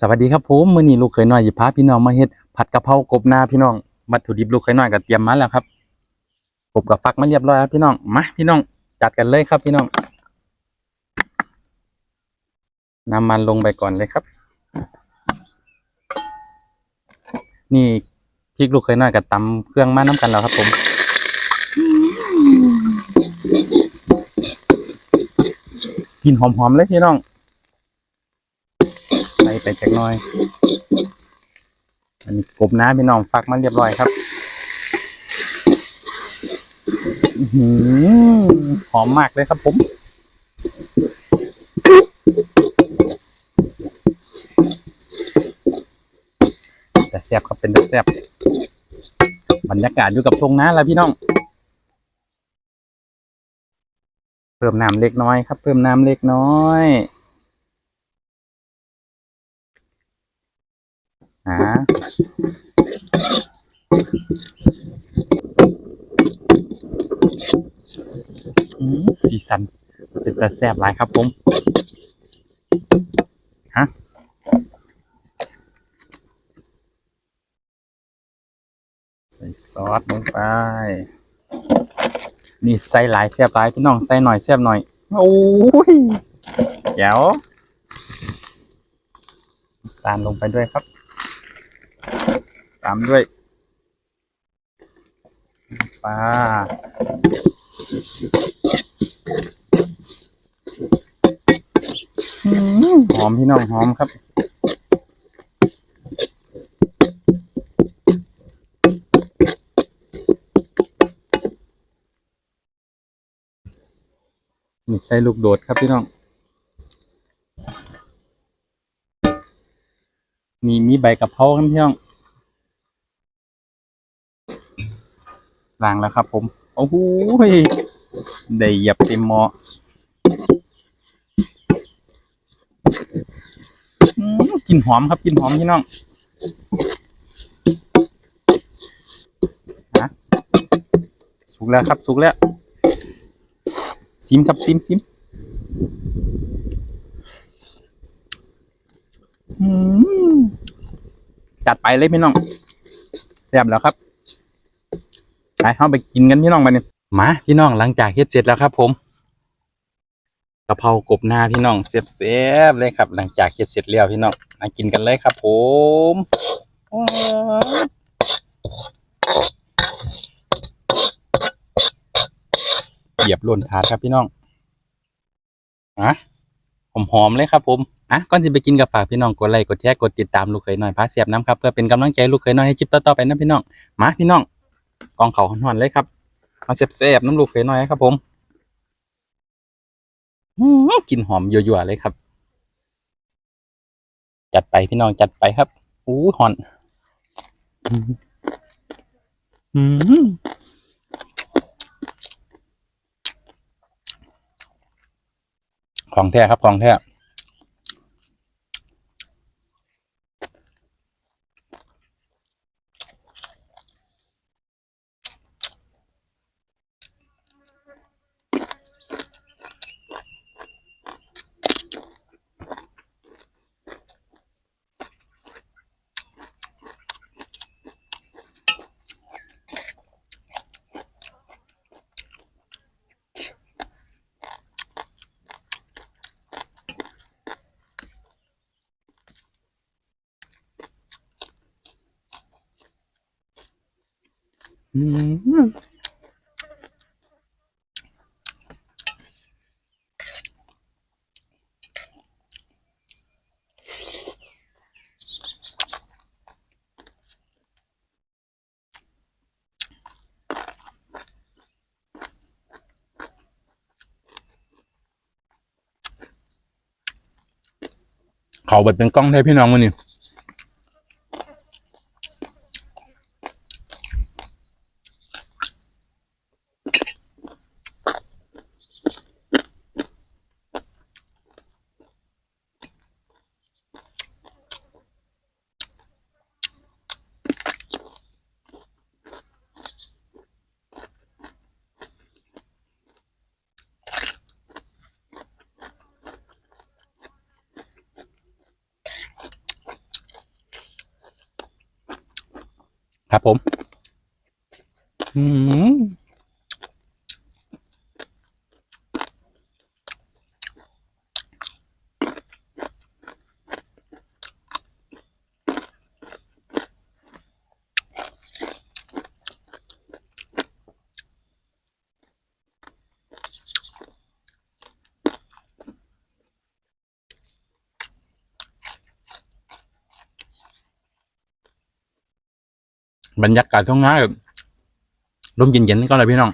สวัสดีครับผมมื้อนี้ลูกเคยน้อยสิพาพี่น้องมาเฮ็ดผัดกะเพรากบหน้าพี่น้องวัตถุดิบลูกเคยน้อยก็เตรียมมาแล้วครับกบกับฟักมาเรียบร้อยครับพี่น้องมาพี่น้องจัดกันเลยครับพี่น้องน้ำมันลงไปก่อนเลยครับ นี่พริกลูกเคยน้อยกับตำเครื่องมาน้ำกันแล้วครับผมกลินหอมๆเลยพี่น้อง ไปจักน่อย อันนี้กบน้ำพี่น้องฟักมันเรียบร้อยครับหอมมากเลยครับผมแต่แซ่บครับเป็นแต่แซ่บบรรยากาศอยู่กับทงน้าแล้วพี่น้อง เพิ่มน้ำเล็กน้อยครับ เพิ่มน้ำเล็กน้อย หาอืมสีสัน เป็นต่แซ่บหลายครับผม ฮะใส่ซอสลงไป นี่ใส่หลายแซ่บหลายพี่น้องใส่หน่อยแซ่บหน่อย โอ้ยแจ๋ยวตามลงไปด้วยครับามด้วยปลาหอมพี่น้องหอมครับนี่ใส่ลูกโดดครับพี่น้อง มีมีใบกะเพราครับพี่น้อง ล้างแล้วครับ ผมโอ้โหได้หยับเต็มหม้ออืมกลินหอมครับกลินหอมพี่น้องฮะสุกแล้วครับสุกแล้วซิมครับซิมซิมอืมจัดไปเลยพี่น้องแซ่บแล้วครับ ไปเข้าไปกินกันพี่น้องมาเนี่ยมาพี่น้องหลังจากเฮ็ดเสร็จแล้วครับ ผมกะเพรากบนาพี่น้องเสียบๆเลยครับ หลังจากเฮ็ดเสร็จแล้วพี่น้องมากินกันเลยครับ ผมเหยียบล่นถาดครับพี่น้องอะหอมๆเลยครับผมอะก่อนที่ไปกินกับฝากพี่น้องกดไลค์กดแชร์กดติดตามลูกเขยหน่อยพาเสียบน้ำครับเพื่อเป็นกำลังใจลูกเขยหน่อยให้คลิปต่อๆไปนะพี่น้องมาพี่น้อง กองเขาหอนเลยครับ มาเสียบๆน้ำลูกเขยหน่อยครับผมอื้อหือกลินหอมยั่วๆเลยครับ จัดไปพี่น้องจัดไปครับอู้หอนอื้อหือของแท้ครับของแท้ เขาเบิดเป็นกล้องได้พี่น้องวันนี้ ครับผม อืม บรรยากาศท้องนาแบบลมเย็นๆก็เลยพี่น้อง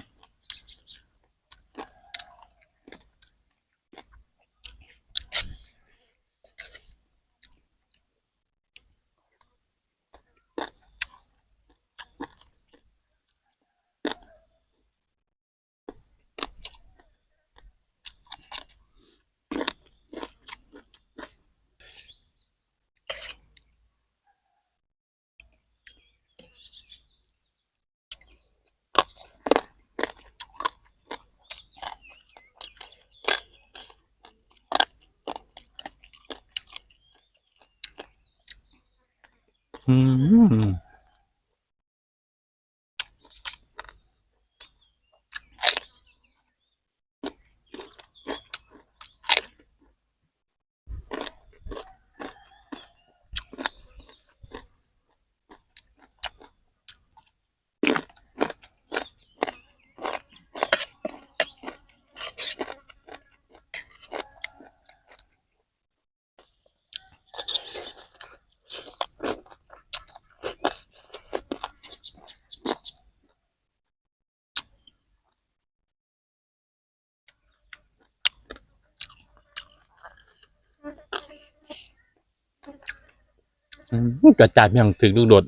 อืมอืม กระจาดเพียงถึงลูกโดด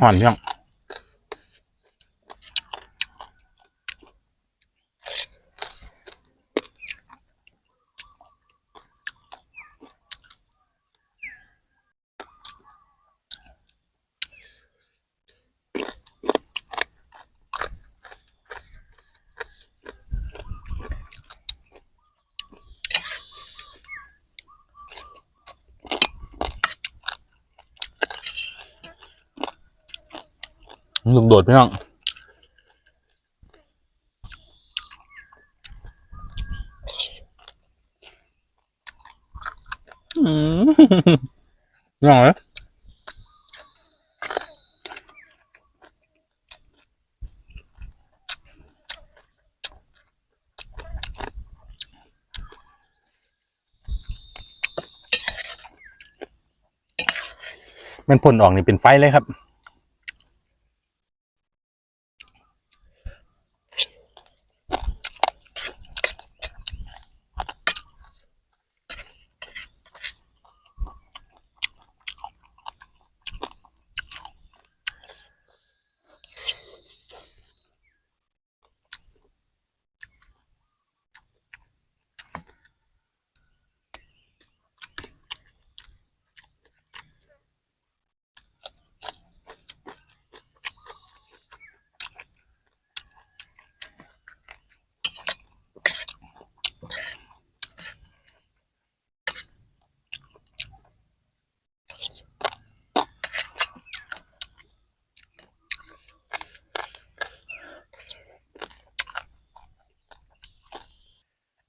หอนเพียง ลูกโดดพี่น้องอืมน้องเอ้ยมันพ่นออกนี่เป็นไฟเลยครับ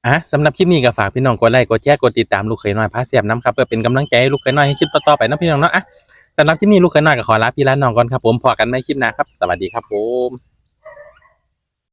อะสำหรับคลิปนี้ก็ฝากพี่น้องกดไลค์กดแชร์กดติดตามลูกเขยน้อยพาเสียบน้ำครับเพื่อเป็นกำลังใจให้ลูกเขยน้อยให้คลิปต่อๆไปนะพี่น้องเนาะอะสำหรับคลิปนี้ลูกเคยน้อยก็ขอลาพี่ลาน้องก่อนครับผมพอกันไม่คลิปหน้าครับสวัสดีครับผม